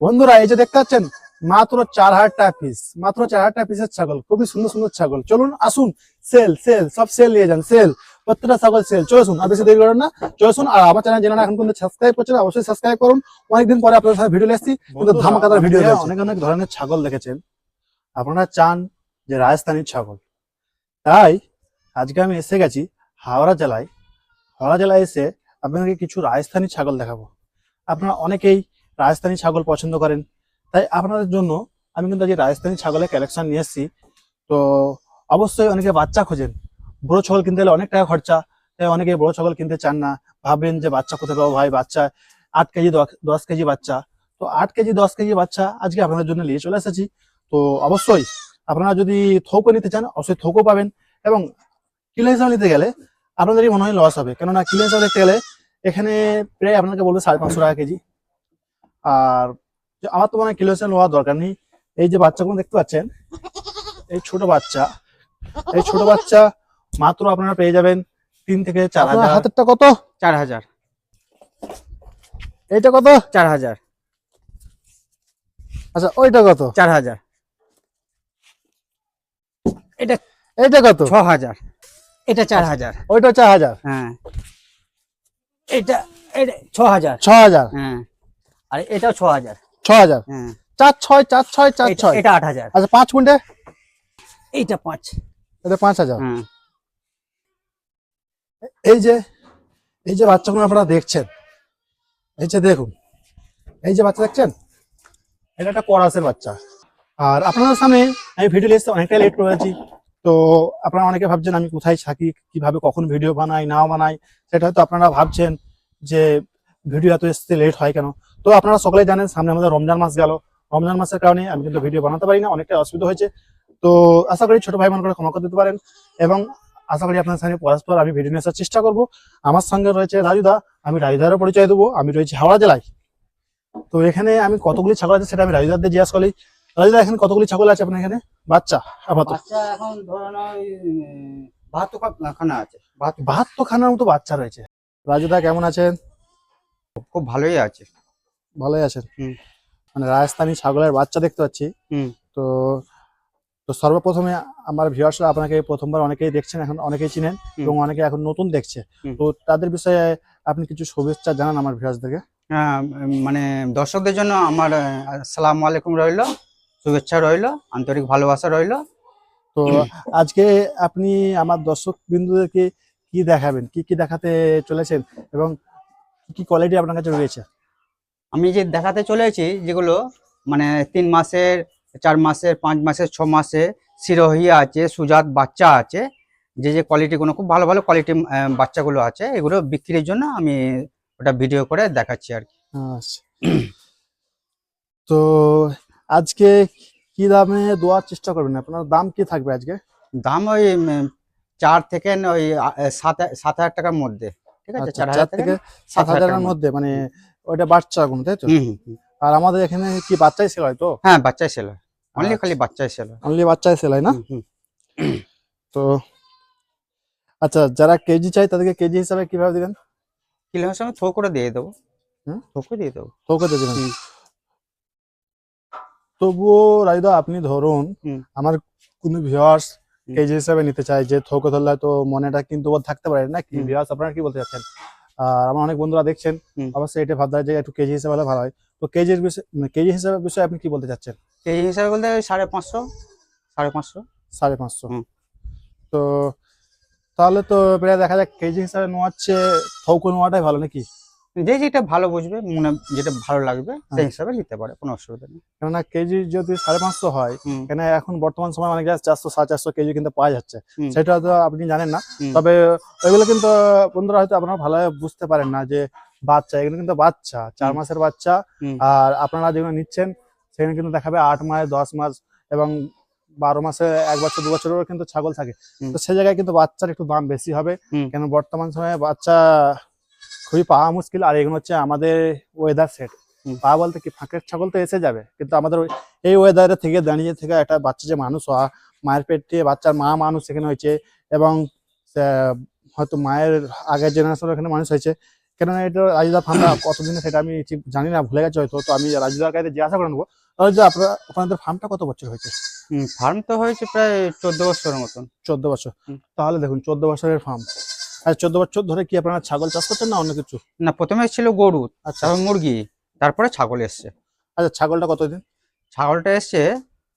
বন্ধুরা এই যে দেখতে পাচ্ছেন মাত্র চার হাজার টাকা পিস মাত্র চার হাজার টাকা পিসের ছাগল খুবই সুন্দর সুন্দর ছাগল। চলুন আসুন সেল সেল সব সেল নিয়ে যান সেল প্রত্যেকটা ছাগল সেল চলে আসুন আর বেশি দেরি করেন না চলে আসুন আর আমার চ্যানেল যারা এখন কিন্তু সাবস্ক্রাইব করছেন অবশ্যই সাবস্ক্রাইব করুন। অনেকদিন পরে আপনাদের সাথে ভিডিও এসেছি কিন্তু ধামাকাদার ভিডিও অনেক অনেক ধরনের ছাগল দেখেছেন। আপনারা চান যে রাজস্থানী ছাগল। তাই আজকে আমি এসে গেছি হাওড়া জেলায়। হাওড়া জেলায় এসে আপনাকে কিছু রাজস্থানী ছাগল দেখাবো। আপনারা অনেকেই রাজস্থানী ছাগল পছন্দ করেন। তাই আপনাদের জন্য আমি কিন্তু আজ এই রাজস্থানী ছাগলের কালেকশন নিয়ে এসেছি। তো অবশ্যই অনেকে বাচ্চা খোঁজেন। বড় ছাগল কিনতে হলে অনেক টাকা খরচা। তাই অনেকে বড় ছাগল কিনতে চান না। ভাবেন যে বাচ্চা কোথায় পাবো? ভাই, বাচ্চা আট কেজি, দশ কেজি বাচ্চা। তো আট কেজি, দশ কেজি বাচ্চা আজকে আপনাদের জন্য নিয়ে চলে এসেছি। তো অবশ্যই আপনারা যদি থোকও নিতে চান, অবশ্যই থোকও পাবেন এবং কিলো হিসাবে নিতে গেলে আপনাদেরই মনে হয় লস হবে। কেননা কিলো হিসাবে দেখতে গেলে এখানে প্রায় আপনাকে বলবে সাড়ে পাঁচশো টাকা কেজি। আর আমার তো মনে হয় কিলো হিসাবে নেওয়ার দরকার নেই। এই যে বাচ্চাগুলো দেখতে পাচ্ছেন এই ছোট বাচ্চা এই ছোট বাচ্চা মাত্র আপনারা পেয়ে যাবেন তিন থেকে চার হাজার। হাতেরটা কত? চার হাজার। এইটা কত? চার হাজার। আচ্ছা ওইটা কত? চার হাজার। এটা এইটা কত? ছ হাজার। এটা চার হাজার। ওইটা চার হাজার। হ্যাঁ। এটা এটা ছ হাজার। ছ হাজার। হ্যাঁ। আর এটাও ছ হাজার ছ হাজার হ্যাঁ। চার ছয় চার ছয় চার ছয়। এটা আট হাজার আচ্ছা পাঁচ কুইন্টে এইটা পাঁচ। এটা পাঁচ হাজার হ্যাঁ। এই যে এই যে বাচ্চাগুলো আপনারা দেখছেন এই যে দেখুন এই যে বাচ্চা দেখছেন এটা একটা করাসের বাচ্চা। আর আপনাদের সামনে আমি ভিডিও এসে অনেকটাই লেট করেছি তো আপনারা অনেকে ভাবছেন আমি কোথায় থাকি কীভাবে কখন ভিডিও বানাই নাও বানাই সেটা হয়তো আপনারা ভাবছেন যে ভিডিও এত এসতে লেট হয় কেন। তো আপনারা সকলে জানেন সামনে আমাদের রমজান মাস গেল। রমজান মাসের কারণে আমি কিন্তু ভিডিও বানাতে পারি না অনেকটা অসুবিধা হয়েছে। তো আশা করি ছোট ভাই মনে করে ক্ষমা করে দিতে পারেন এবং আশা করি আপনার সঙ্গে পরস্পর আমি ভিডিও নিয়ে আসার চেষ্টা করব। আমার সঙ্গে রয়েছে রাজুদা আমি রাজুদারও পরিচয় দেবো আমি রয়েছি হাওড়া জেলায়। তো এখানে আমি কতগুলি ছাগল আছে সেটা আমি রাজুদার জিজ্ঞাসা করি। রাজুদা এখানে কতগুলি ছাগল আছে আপনার এখানে? বাচ্চা আপাতত। এখন ধরুন ওই বাহাত্তর খানা আছে বাহাত্তর। বাহাত্তর খানার মতো বাচ্চা রয়েছে। রাজুদা কেমন আছেন? খুব ভালোই আছে। ভালোই আছেন মানে রাজস্থানী ছাগলের বাচ্চা দেখতে পাচ্ছি। তো তো সর্বপ্রথমে আমার ভিউয়ার্সরা আপনাকে প্রথমবার অনেকেই দেখছেন এখন অনেকেই চিনেন এবং অনেকে এখন নতুন দেখছে। তো তাদের বিষয়ে আপনি কিছু শুভেচ্ছা জানান আমার ভিউয়ার্সদেরকে। হ্যাঁ, মানে দর্শকদের জন্য আমার সালাম আলাইকুম রইল শুভেচ্ছা রইল আন্তরিক ভালোবাসা রইল। তো আজকে আপনি আমার দর্শক বিন্দুদেরকে কি দেখাবেন কি কি দেখাতে চলেছেন এবং কি কি কোয়ালিটি আপনার কাছে রয়েছে? আমি যে দেখাতে চলেছি যেগুলো মানে তিন মাসের চার মাসের পাঁচ মাসের ছ মাসে সিরোহিয়া আছে সুজাত বাচ্চা আছে যে যে কোয়ালিটিগুলো খুব ভালো ভালো কোয়ালিটি বাচ্চাগুলো আছে এগুলো বিক্রির জন্য আমি ওটা ভিডিও করে দেখাচ্ছি আর কি। আচ্ছা। তো আজকে কি দামে দেওয়ার চেষ্টা করবেন? আপনার দাম কি থাকবে আজকে? দাম ওই চার থেকে ওই সাত সাত হাজার টাকার মধ্যে ঠিক আছে? আচ্ছা, চার হাজার থেকে সাত সাত হাজার হাজারের টাকার মধ্যে মানে ওইটা বাচ্চা গুলো তাই তো। আর আমাদের এখানে কি বাচ্চাই সেল হয় তো? হ্যাঁ বাচ্চাই সেল অনলি আচ্ছা। খালি বাচ্চাই সেল অনলি বাচ্চাই সেল হয় না? তো আচ্ছা যারা কেজি চাই তাদেরকে কেজি হিসাবে কীভাবে দিবেন? কিলো হিসাবে থো করে দিয়ে দেবো? থো করে দিয়ে দেবো। থোকে দিয়ে দিবেন। তবুও রাজদা আপনি ধরুন আমার কোনো ভিউয়ার্স কেজি হিসাবে নিতে চায় যে থোকে ধরলে তো মনেটা কিন্তু থাকতে পারে না। কি। ভিউয়ার্স আপনারা কি বলতে চাচ্ছেন? আর আমার অনেক বন্ধুরা দেখছেন। অবশ্যই এটা ভাবতে যে একটু কেজি হিসাবে হলে ভালো হয়। তো কেজির বিষয়ে কেজি হিসাবে বিষয়ে আপনি কি বলতে চাচ্ছেন? কেজি হিসাবে বলতে সাড়ে পাঁচশো সাড়ে পাঁচশো। সাড়ে পাঁচশো। তো তাহলে তো প্রায় দেখা যাক কেজি হিসাবে নোয়াচ্ছে থৌকো নোয়াটাই ভালো নাকি? যে যেটা ভালো বুঝবে মনে যেটা ভালো লাগবে সেই হ্যাঁ। হিসাবে নিতে পারে কোনো অসুবিধা নেই। কেননা কেজি যদি সাড়ে পাঁচশো হয় কেন এখন বর্তমান সময় অনেক চারশো সাড়ে চারশো কেজি কিন্তু পাওয়া যাচ্ছে। সেটা তো আপনি জানেন না। তবে ওইগুলো কিন্তু বন্ধুরা হয়তো আপনারা ভালোভাবে বুঝতে পারেন না যে বাচ্চা এগুলো কিন্তু বাচ্চা চার মাসের বাচ্চা। আর আপনারা যেগুলো নিচ্ছেন সেখানে কিন্তু দেখাবে আট মাস দশ মাস এবং বারো মাসে এক বছর দু বছরেরও কিন্তু ছাগল থাকে। তো সেই জায়গায় কিন্তু বাচ্চার একটু দাম বেশি হবে। কেন বর্তমান সময়ে বাচ্চা খুবই পাওয়া মুশকিল আর এগুলো হচ্ছে আমাদের ওয়েদার সেট। পাওয়া বলতে কি ফাঁকের ছাগল তো এসে যাবে কিন্তু আমাদের এই ওয়েদারে থেকে দাঁড়িয়ে থেকে একটা বাচ্চা যে মানুষ হওয়া মায়ের পেট দিয়ে বাচ্চার মা মানুষ এখানে হয়েছে এবং হয়তো মায়ের আগের জেনারেশন এখানে মানুষ হয়েছে। কেননা এটা রাজুদার ফার্মটা কতদিনে সেটা আমি ঠিক জানি না ভুলে গেছি হয়তো তো আমি রাজুদার কাছে জিজ্ঞাসা করে নেব। রাজুদা আপনার আপনাদের ফার্মটা কত বছর হয়েছে? ফার্ম তো হয়েছে প্রায় চোদ্দ বছরের মতন। চোদ্দ বছর। তাহলে দেখুন চোদ্দ বছরের ফার্ম। আর চোদ্দ বছর ধরে কি আপনারা ছাগল চাষ করছেন না অন্য কিছু? না প্রথমে ছিল গরু আচ্ছা। মুরগি তারপরে ছাগল এসছে। আচ্ছা ছাগলটা কতদিন? ছাগলটা এসছে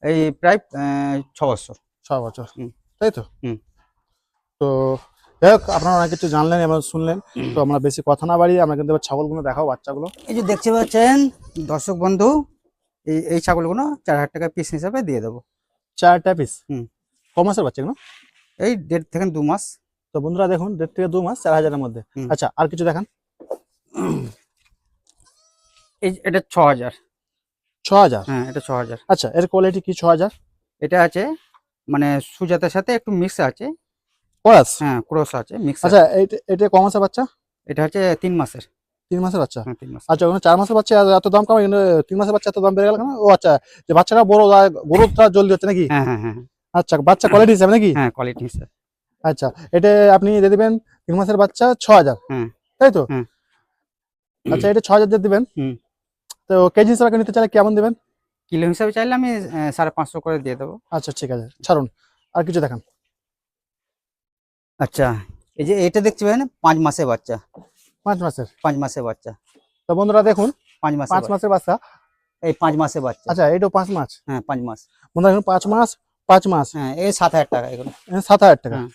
এই প্রায় ছ বছর। ছ বছর। তাই তো। তো যাই হোক আপনারা অনেক কিছু জানলেন এবং শুনলেন। তো আমরা বেশি কথা না বাড়িয়ে আমরা কিন্তু ছাগলগুলো দেখাও বাচ্চাগুলো। এই যে দেখতে পাচ্ছেন দর্শক বন্ধু এই এই ছাগলগুলো চার হাজার টাকা পিস হিসাবে দিয়ে দেবো। চারটা পিস হুম। ক মাসের বাচ্চা এগুলো এই দেড় থেকে দু মাস। তো বন্ধুরা দেখুন দেড় থেকে দু মাস চার হাজারের মধ্যে। আচ্ছা আর কিছু দেখান। এই এটা ছ হাজার। ছ হাজার? হ্যাঁ এটা ছ হাজার। আচ্ছা এর কোয়ালিটি কি ছ হাজার? এটা আছে মানে সুজাতার সাথে একটু মিক্স আছে। করাস? হ্যাঁ ক্রস আছে মিক্স আচ্ছা এইটা এটা ক মাসের বাচ্চা? এটা হচ্ছে তিন মাসের। তিন মাসের বাচ্চা? হ্যাঁ তিন মাস আচ্ছা ওখানে চার মাসের বাচ্চা এত দাম কম তিন মাসের বাচ্চা এত দাম বেড়ে গেল কেন? ও আচ্ছা যে বাচ্চাটা বড় গ্রোথটা জলদি হচ্ছে নাকি? হ্যাঁ হ্যাঁ হ্যাঁ। আচ্ছা বাচ্চা কোয়ালিটি হিসাবে নাকি? হ্যাঁ কোয়ালিটি স্যার আচ্ছা এটা আপনি দিয়ে দিবেন তিন মাসের বাচ্চা ছ হাজার হুম। তাই তো? আচ্ছা এটা ছ হাজার দিয়ে দিবেন। তো কেজি হিসাবে নিতে চাইলে কেমন দেবেন? কিলো হিসাবে চাইলে আমি সাড়ে পাঁচশো করে দিয়ে দেবো। আচ্ছা ঠিক আছে। ছাড়ুন আর কিছু দেখান। আচ্ছা এই যে এটা দেখতে পাবেন পাঁচ মাসের বাচ্চা। পাঁচ মাসের? পাঁচ মাসের বাচ্চা। তো বন্ধুরা দেখুন পাঁচ মাস পাঁচ মাসের বাচ্চা। এই পাঁচ মাসের বাচ্চা। আচ্ছা এইটাও পাঁচ মাস? হ্যাঁ পাঁচ মাস। বন্ধুরা দেখুন পাঁচ মাস পাঁচ মাস। হ্যাঁ এই সাত হাজার টাকা এগুলো। সাত হাজার টাকা। হ্যাঁ।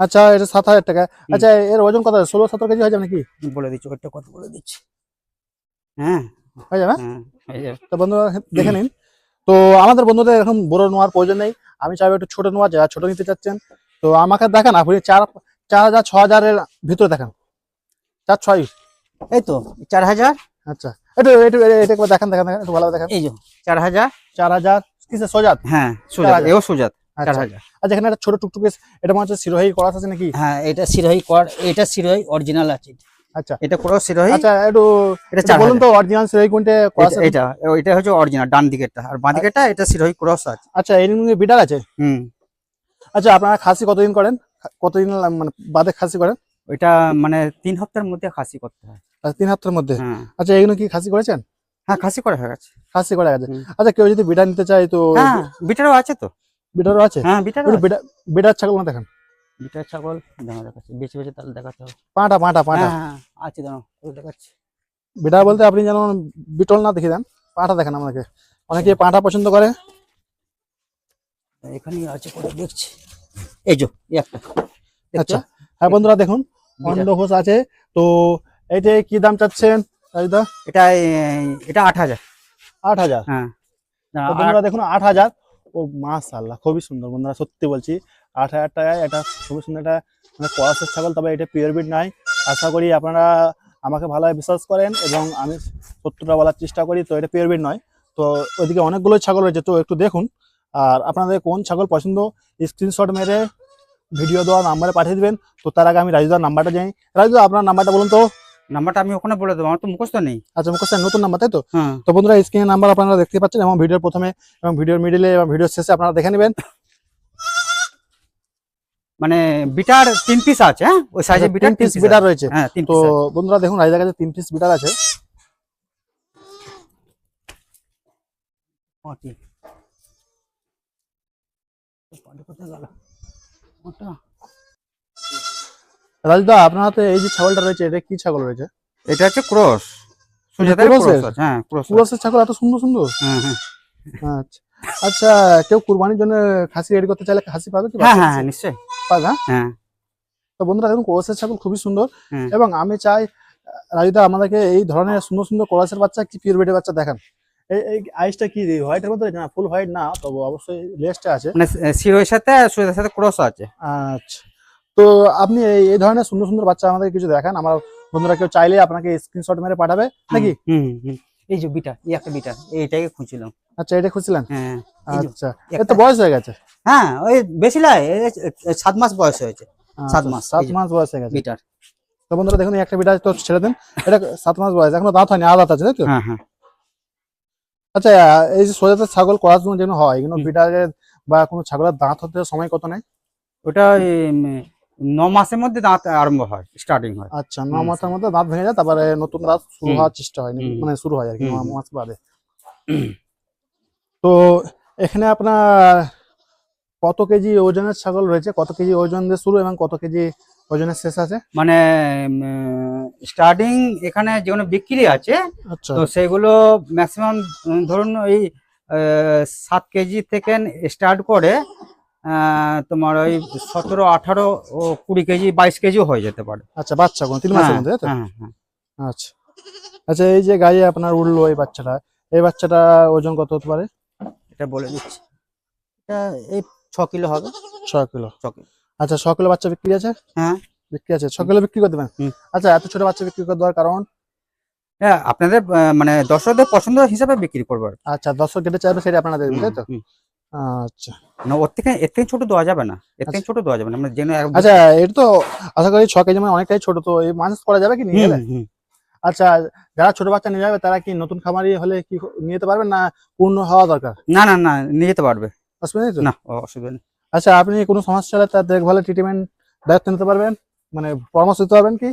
আচ্ছা এটা সাত হাজার টাকা। আচ্ছা এর ওজন কত? ষোলো সতেরো কেজি হয়ে যাবে নাকি? বলে দিচ্ছি ওইটা কত বলে দিচ্ছি? হ্যাঁ। হয়ে যাবে? হ্যাঁ তো বন্ধুরা দেখে নিন। তো আমাদের বন্ধুদের এখন বড় নেওয়ার প্রয়োজন নেই। আমি চাইব একটু ছোট নেওয়া যারা ছোট নিতে চাচ্ছেন। তো আমাকে দেখান আপনি চার চার হাজার ছ হাজারের ভিতরে দেখান। চার ছয়। এই তো চার হাজার। আচ্ছা একটু একটু এটা একবার দেখান দেখান দেখান একটু ভালো দেখান। এই যে চার হাজার। চার হাজার কিসের সোজাত? হ্যাঁ সুজাত। এও সুজাত। চার আচ্ছা হাজার। আচ্ছা এখানে একটা ছোট টুকটুকে এটা মনে হচ্ছে সিরোহী আছে নাকি? হ্যাঁ এটা সিরোহি কর এটা সিরোহি অরিজিনাল আছে আচ্ছা। এটা পুরো সিরোহি আচ্ছা একটু এটা একটু চার বলুন তো অরিজিনাল সিরোহী কোনটা করা এটা এটা হচ্ছে অরিজিনাল ডান দিকেরটা। আর বাঁ দিকেরটা এটা সিরোহি ক্রস আছে। আচ্ছা আছে? হুম। আচ্ছা আপনারা খাসি কতদিন করেন? কতদিন মানে বাদে খাসি করেন? ওইটা মানে তিন হপ্তাহের মধ্যে খাসি করতে হয়। আচ্ছা, তিন হাতের মধ্যে? হ্যাঁ। আচ্ছা এগুলো কি খাসি করেছেন? হ্যাঁ খাসি করা হয়ে গেছে। খাসি করা গেছে। আচ্ছা কেউ যদি বিডার নিতে চায় তো হ্যাঁ বিটারও আছে তো। বিডারও আছে? হ্যাঁ বিটারও বিডার বিডার ছাগল না দেখেন। বিটার ছাগল দেখা দেখাচ্ছি। বেছে বেছে তাহলে দেখাতে হবে পাঁটা পাঁটা পাঁটা। হ্যাঁ হ্যাঁ আছে দাঁড়াও ওই দেখাচ্ছি। বিডার বলতে আপনি যেন বিটল না দেখে দেন পাঁটা দেখেন আমাকে অনেকে পাঁটা পছন্দ করে। এখানেই আছে করে দেখছি। এই যে একটা। আচ্ছা হ্যাঁ বন্ধুরা দেখুন বিটার। অন্ধঘোষ আছে। তো এইটা কি দাম চাচ্ছেন রাজদা? এটা এটা আট হাজার। আট হাজার। হ্যাঁ। বন্ধুরা দেখুন আট হাজার। ও মাশাল্লাহ খুবই সুন্দর বন্ধুরা, সত্যি বলছি। আট হাজার টাকায় এটা খুবই সুন্দর একটা মানে কয়াসের ছাগল, তবে এটা পিওর বিট নাই আশা করি আপনারা আমাকে ভালোভাবে বিশ্বাস করেন এবং আমি সত্যটা বলার চেষ্টা করি, তো এটা পিওর বিট নয়। তো ওইদিকে অনেকগুলো ছাগল রয়েছে, তো একটু দেখুন। আর আপনাদের কোন ছাগল পছন্দ স্ক্রিনশট মেরে ভিডিও দেওয়া নাম্বারে পাঠিয়ে দেবেন। তো তার আগে আমি রাজুদার নাম্বারটা জানি। রাজুদা, আপনার নাম্বারটা বলুন তো। নাম্বারটা আমি ওখানে বলে দেবো আমার তো মুখস্থ নেই। আচ্ছা মুখস্থ নতুন নাম্বার তাই তো? হ্যাঁ। তো বন্ধুরা স্ক্রিনের নাম্বার আপনারা দেখতে পাচ্ছেন এবং ভিডিওর প্রথমে এবং ভিডিওর মিডিলে এবং ভিডিওর শেষে আপনারা দেখে নেবেন। মানে বিটার তিন পিস আছে হ্যাঁ? ওই সাইজে আচ্ছা, বিটার তিন পিস বিটার রয়েছে। হ্যাঁ তো বন্ধুরা দেখুন রাইজার কাছে তিন পিস বিটার আছে। পাটি কোথায় গেল? ওটা। রাজদা আপনার হাতে এই যে ছাগলটা রয়েছে এটা কি ছাগল রয়েছে? এটা হচ্ছে ক্রস। হ্যাঁ ছাগল এত সুন্দর সুন্দর? হ্যাঁ হ্যাঁ। আচ্ছা। আচ্ছা কেউ কুরবানির জন্য খাসি রেডি করতে চাইলে খাসি পাবে কি হ্যাঁ হ্যাঁ হ্যাঁ, নিশ্চয়ই। পাবে হ্যাঁ? হ্যাঁ। তো বন্ধুরা দেখুন ছাগল খুবই সুন্দর। এবং আমি চাই রাজুদা আমাদেরকে এই ধরনের সুন্দর সুন্দর কোরাসের বাচ্চা কি পিওর বেটের বাচ্চা দেখান। এই এই আইসটা কি হোয়াইটের মধ্যে না ফুল হোয়াইট না তবে অবশ্যই লেসটা আছে। মানে সাথে ক্রস আছে। আচ্ছা। তো আপনি এই ধরনের সুন্দর সুন্দর বাচ্চা আমাদের কিছু দেখান। আমার বন্ধুরা কেউ চাইলে আপনাকে স্ক্রিনশট মেরে পাঠাবে নাকি? এই যে বিটার এই একটা বিটার এইটাকে খুঁজছিলাম। আচ্ছা এটা খুঁজছিলেন? হ্যাঁ আচ্ছা তো বয়স হয়ে গেছে। হ্যাঁ ওই বেশি নয় এই সাত মাস বয়স হয়েছে। সাত আচ্ছা, মাস, সাত মাস বয়স হয়ে গেছে। বিটার। তো বন্ধুরা দেখুন একটা বিটা তো ছেড়ে দেন। এটা সাত মাস বয়স এখনও দাঁত হয়নি আদাত আছে তাই তো? হ্যাঁ হ্যাঁ। আচ্ছা এই যে সোজাতে ছাগল করার জন্য যেন হয় এগুলো। বিটারের বা কোনো ছাগলের দাঁত হতে সময় কত নেয়? ওটা ন মাসের মধ্যে দাঁত আরম্ভ হয় স্টার্টিং হয়। আচ্ছা ন মাসের মধ্যে দাঁত ভেঙে যায় তারপরে নতুন দাঁত শুরু হওয়ার চেষ্টা হয় মানে শুরু হয় আর কি ন। মাস বাদে। তো এখানে আপনার কত কেজি ওজনের ছাগল রয়েছে? কত কেজি ওজন দিয়ে শুরু এবং কত কেজি ওজনের শেষ আছে? মানে স্টার্টিং এখানে যেগুলো বিক্রি আছে আচ্ছা। তো সেগুলো ম্যাক্সিমাম ধরুন ওই সাত কেজি থেকে স্টার্ট করে তোমার ওই সতেরো আঠারো ও কুড়ি কেজি বাইশ কেজিও হয়ে যেতে পারে। আচ্ছা বাচ্চা কোন তিন মাসের হ্যাঁ, মধ্যে? হ্যাঁ, হ্যাঁ। আচ্ছা। আচ্ছা এই যে গায়ে আপনার উঠল এই বাচ্চাটা এই বাচ্চাটা ওজন কত হতে পারে? এটা বলে দিচ্ছি। এটা এই ছ কিলো হবে। ছয় কিলো। ছ কিলো। আচ্ছা ছ কিলো বাচ্চা বিক্রি আছে? হ্যাঁ। বিক্রি আছে। ছ কিলো বিক্রি করে দেবেন? হুম। আচ্ছা এত ছোট বাচ্চা বিক্রি করে দেওয়ার কারণ? হ্যাঁ আপনাদের মানে দর্শকদের পছন্দ হিসাবে বিক্রি করব আচ্ছা দর্শক যেটা চাইবে সেটা আপনারা দেবেন তাই তো? আচ্ছা। না ওর থেকে এর থেকে ছোট দেওয়া যাবে না। এর থেকে ছোট দেওয়া যাবে না। মানে যেন আচ্ছা এটা তো আশা করি ছ কেজি মানে অনেকটাই ছোট তো এই করা যাবে কি নিয়ে গেলে? আচ্ছা যারা ছোট বাচ্চা নিয়ে যাবে তারা কি নতুন খামারি হলে কি নিয়ে যেতে পারবেন না পূর্ণ হওয়া দরকার? না না না নিয়ে যেতে পারবে। অসুবিধা নেই তো? না অসুবিধা নেই। আচ্ছা আপনি কোনো সমস্যা হলে তার দেখভালের ট্রিটমেন্ট দায়িত্ব নিতে পারবেন? মানে পরামর্শ দিতে পারবেন কি?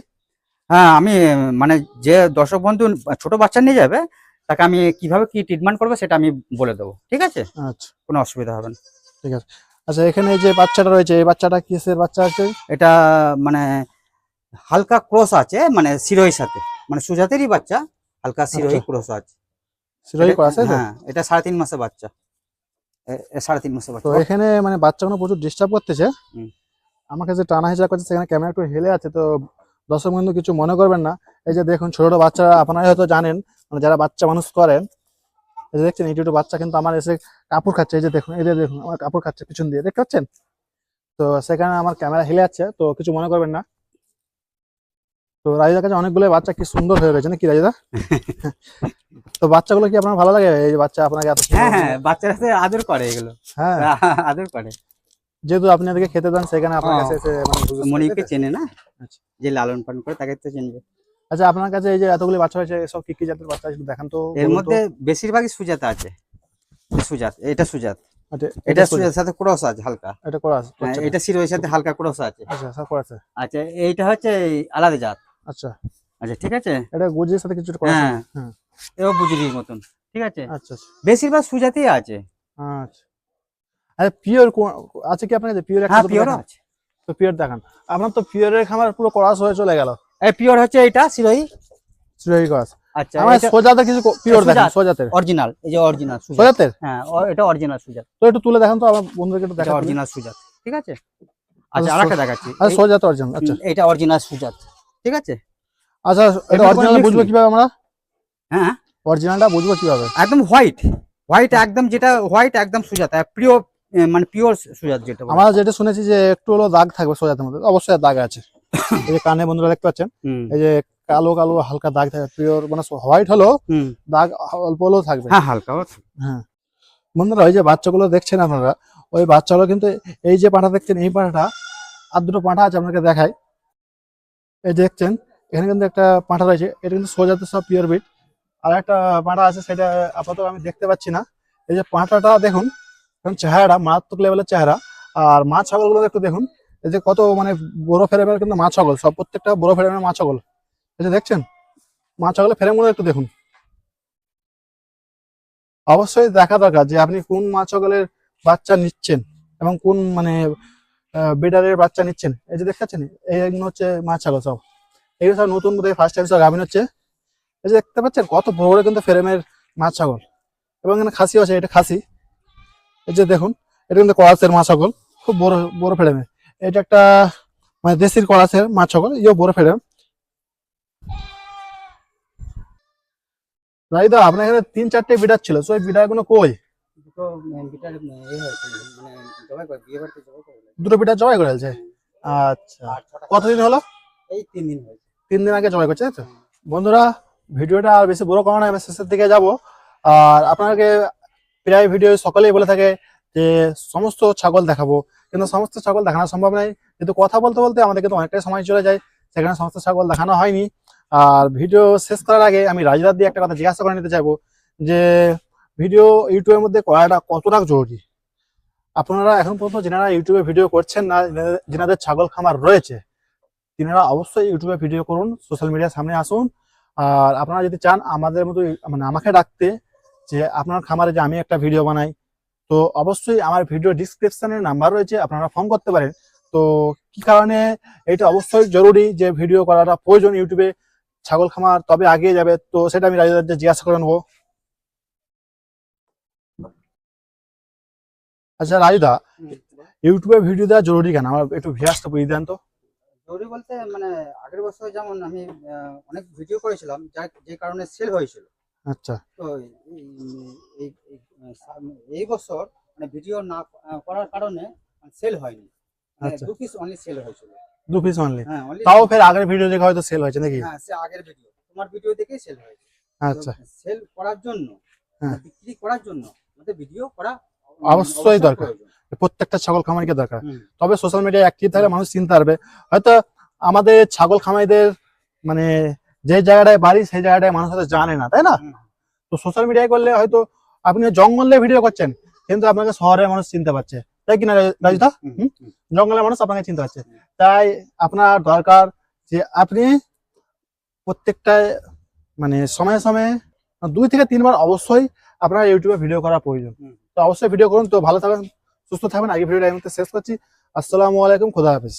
হ্যাঁ আমি মানে যে দর্শক বন্ধু ছোট বাচ্চা নিয়ে যাবে তাকে আমি কীভাবে কি ট্রিটমেন্ট করব সেটা আমি বলে দেবো ঠিক আছে? আচ্ছা। কোনো অসুবিধা হবে না। ঠিক আছে। আচ্ছা এখানে এই যে বাচ্চাটা রয়েছে এই বাচ্চাটা কিসের বাচ্চা আছে? এটা মানে হালকা ক্রস আছে মানে শিরোহির সাথে। মানে সুজাতেরই বাচ্চা হালকা শিরোহি আচ্ছা। ক্রস আছে। সিরোহি এটা- করা আছে হ্যাঁ এটা সাড়ে তিন মাসের বাচ্চা। সাড়ে তিন মাসের তো বাচ্চা। এখানে মানে বাচ্চাগুলো প্রচুর ডিস্টার্ব করতেছে। আমাকে যে টানা হিসাব করছে সেখানে ক্যামেরা একটু হেলে আছে তো দর্শক বন্ধু কিছু মনে করবেন না। এই যে দেখুন ছোট ছোট বাচ্চারা আপনারা হয়তো জানেন মানে যারা বাচ্চা মানুষ করেন এই যে দেখছেন এই ছোট বাচ্চা কিন্তু আমার এসে কাপড় খাচ্ছে এই যে দেখুন যে দেখুন আমার কাপড় খাচ্ছে পিছন দিয়ে দেখতে পাচ্ছেন? তো সেখানে আমার ক্যামেরা হেলে যাচ্ছে তো কিছু মনে করবেন না। তো রাজিদার কাছে অনেকগুলো বাচ্চা কি সুন্দর হয়ে রয়েছে নাকি রাজিদা? তো বাচ্চাগুলো কি আপনার ভালো লাগে? এই বাচ্চা আপনাকে এত হ্যাঁ হ্যাঁ বাচ্চারা আদর করে এগুলো। হ্যাঁ। আদর করে। যেহেতু আপনি এদেরকে খেতে দেন সেখানে আপনার। কাছে এসে মানে মনিকে চেনে না? আচ্ছা। যে লালন পালন করে তাকে তো চিনবে। আচ্ছা আপনার কাছে এই যে এতগুলি বাচ্চা হয়েছে সব কি কি জাতের বাচ্চা একটু দেখান তো এর মধ্যে বেশিরভাগই সুজাত আছে। সুজাত এটা সুজাত। আচ্ছা, এটা সুজাত, সাথে ক্রস আছে হালকা। এটা করা আছে হ্যাঁ, আচ্ছা, এটা সাথে হালকা ক্রস আছে। আচ্ছা সব করা আছে। আচ্ছা এইটা হচ্ছে আলাদা জাত। আচ্ছা। আচ্ছা ঠিক আছে? এটা সাথে কিছু আছে। হ্যাঁ। হ্যাঁ। এও মতন ঠিক আছে? আচ্ছা আচ্ছা। বেশিরভাগ সুজাতই আছে। আচ্ছা। আরে পিওর আছে কি আপনার কাছে? পিওর হ্যাঁ পিওর আছে। তো পিওর দেখান। আপনার তো পিওরের খামার পুরো করাস হয়ে চলে গেল। পিওর হচ্ছে এটা শিরোহি সিরোহি করাস আচ্ছা আমার সোজাতে কিছু পিওর সুজাত। দেখান সোজাতের। অরিজিনাল এই যে অরিজিনাল সুজাত। সোজাতের? হ্যাঁ এটা অরিজিনাল সুজাত। তো একটু তুলে দেখান তো আমার বন্ধুদেরকে একটু দেখান। অরিজিনাল সুজাত। ঠিক আছে? আচ্ছা আচ্ছা, আরেকটা দেখাচ্ছি। আচ্ছা সোজাতে অরিজিনাল আচ্ছা। এটা অরিজিনাল সুজাত। ঠিক আছে? আচ্ছা এটা অরিজিনাল বুঝব কীভাবে আমরা? হ্যাঁ। অরিজিনালটা বুঝব কীভাবে? একদম হোয়াইট হোয়াইট একদম যেটা হোয়াইট একদম সুজাত। পিওর মানে পিওর সুজাত যেটা আমরা যেটা শুনেছি যে একটু হলো দাগ থাকবে সোজাতের মধ্যে অবশ্যই দাগ আছে। এই যে কানে বন্ধুরা দেখতে পাচ্ছেন? এই যে কালো কালো হালকা দাগ থাকে পিওর মানে হোয়াইট হলো দাগ অল্প হলেও থাকবে। হ্যাঁ হালকা ও হ্যাঁ। বন্ধুরা ওই যে বাচ্চাগুলো দেখছেন আপনারা ওই বাচ্চাগুলো কিন্তু এই যে পাঁঠা দেখছেন এই পাঁঠাটা আর দুটো পাঁঠা আছে আপনাকে দেখাই। এই দেখছেন এখানে কিন্তু একটা পাঁঠা রয়েছে এটা কিন্তু সোজাতে সব পিওর বিট আর একটা পাঁঠা আছে সেটা আপাতত আমি দেখতে পাচ্ছি না। এই যে পাঁঠাটা দেখুন এখন চেহারাটা মারাত্মক লেভেলের চেহারা। আর মা ছাগলগুলো একটু দেখুন এই যে কত মানে বড় ফ্রেমের কিন্তু মাছ ছাগল, সব প্রত্যেকটা বড় ফ্রেমের মা ছাগল। এই যে দেখছেন? মাছ ছাগলের ফ্রেমগুলো একটু দেখুন। অবশ্যই দেখা দরকার যে আপনি কোন মাছ ছাগলের বাচ্চা নিচ্ছেন এবং কোন মানে বেডারের বাচ্চা নিচ্ছেন। এই যে দেখতে পাচ্ছেন এইগুলো হচ্ছে মাছ ছাগল সব। এগুলো সব নতুন বোধহয় ফার্স্ট টাইম সব গাভিন হচ্ছে। এই যে দেখতে পাচ্ছেন? কত বড় বড় কিন্তু ফ্রেমের মাছ ছাগল। এবং এখানে খাসি আছে, এটা খাসি। এই যে দেখুন, এটা কিন্তু করাসের মা ছাগল। খুব বড় বড় ফ্রেমের এটা একটা মানে দেশির করাসের মা সকল ইয়ে বড় ফ্রেম রাইদা আপনার এখানে তিন চারটে বিডার ছিল তো ওই বিডারগুলো কই? দুটো হয়েছে মানে জবাই করে বিডার জবাই ফেলছে। আচ্ছা। কতদিন হলো? এই তিন দিন হয়েছে। তিন দিন আগে জবাই করছে তো? বন্ধুরা ভিডিওটা আর বেশি বড় করা না আমি শেষের দিকে যাব। আর আপনাকে প্রায় ভিডিও সকলেই বলে থাকে যে সমস্ত ছাগল দেখাবো। কিন্তু সমস্ত ছাগল দেখানো সম্ভব নয়। কিন্তু কথা বলতে বলতে আমাদের কিন্তু অনেকটাই সময় চলে যায়। সেখানে সমস্ত ছাগল দেখানো হয়নি। আর ভিডিও শেষ করার আগে আমি রাজদার দিয়ে একটা কথা জিজ্ঞাসা করে নিতে চাইব যে, ভিডিও ইউটিউবের মধ্যে করাটা কতটা জরুরি? আপনারা এখন পর্যন্ত যেনারা ইউটিউবে ভিডিও করছেন না, যেনাদের- ছাগল খামার রয়েছে, তিনারা অবশ্যই ইউটিউবে ভিডিও করুন, সোশ্যাল মিডিয়ার সামনে আসুন। আর আপনারা যদি চান আমাদের মতো মানে আমাকে ডাকতে যে, আপনার খামারে যে আমি একটা ভিডিও বানাই তো অবশ্যই আমার ভিডিও ডিসক্রিপশনের নাম্বার রয়েছে আপনারা ফোন করতে পারেন। তো কি কারণে এটা অবশ্যই জরুরি যে ভিডিও করাটা প্রয়োজন ইউটিউবে ছাগল খামার তবে এগিয়ে যাবে তো সেটা আমি রাজুদার জিজ্ঞাসা করে নেব। আচ্ছা রাজুদা ইউটিউবে ভিডিও দেওয়া জরুরি কেন? আমার একটু ভিয়াসটা বুঝিয়ে দেন তো। জরুরি বলতে মানে আগের বছর যেমন আমি অনেক ভিডিও করেছিলাম যার যে কারণে সেল হয়েছিল। আচ্ছা। তো এই- এই বছর মানে ভিডিও না করার কারণে সেল হয়নি। মানে আচ্ছা। দু পিস অনলি সেল হয়েছিল। দু পিস অনলি হ্যাঁ তাও ফের আগের ভিডিও দেখে হয়তো সেল হয়েছে নাকি? হ্যাঁ সে আগের ভিডিও তোমার ভিডিও দেখেই সেল হয়েছে। আচ্ছা। সেল করার জন্য হ্যাঁ। বিক্রি করার জন্য আমাদের ভিডিও করা অবশ্যই দরকার। প্রত্যেকটা ছাগল খামারিকে দরকার। তবে সোশ্যাল মিডিয়ায় অ্যাক্টিভ থাকলে মানুষ চিনতে পারবে হয়তো আমাদের ছাগল খামারিদের মানে যে জায়গাটায় বাড়ি সেই জায়গাটায় মানুষ হয়তো জানে না তাই না? তো সোশ্যাল মিডিয়ায় করলে হয়তো আপনি জঙ্গলে ভিডিও করছেন কিন্তু আপনাকে শহরের মানুষ চিনতে পারছে। তাই কিনা রাজুদা। জঙ্গলের মানুষ আপনাকে চিনতে পারছে। তাই আপনার দরকার যে আপনি প্রত্যেকটা মানে সময়ে সময়ে দুই থেকে তিনবার অবশ্যই আপনার ইউটিউবে ভিডিও করা প্রয়োজন। তো অবশ্যই ভিডিও করুন। তো ভালো থাকবেন সুস্থ থাকবেন। আগে ভিডিওটা শেষ করছি। আসসালামু আলাইকুম খোদা হাফিজ।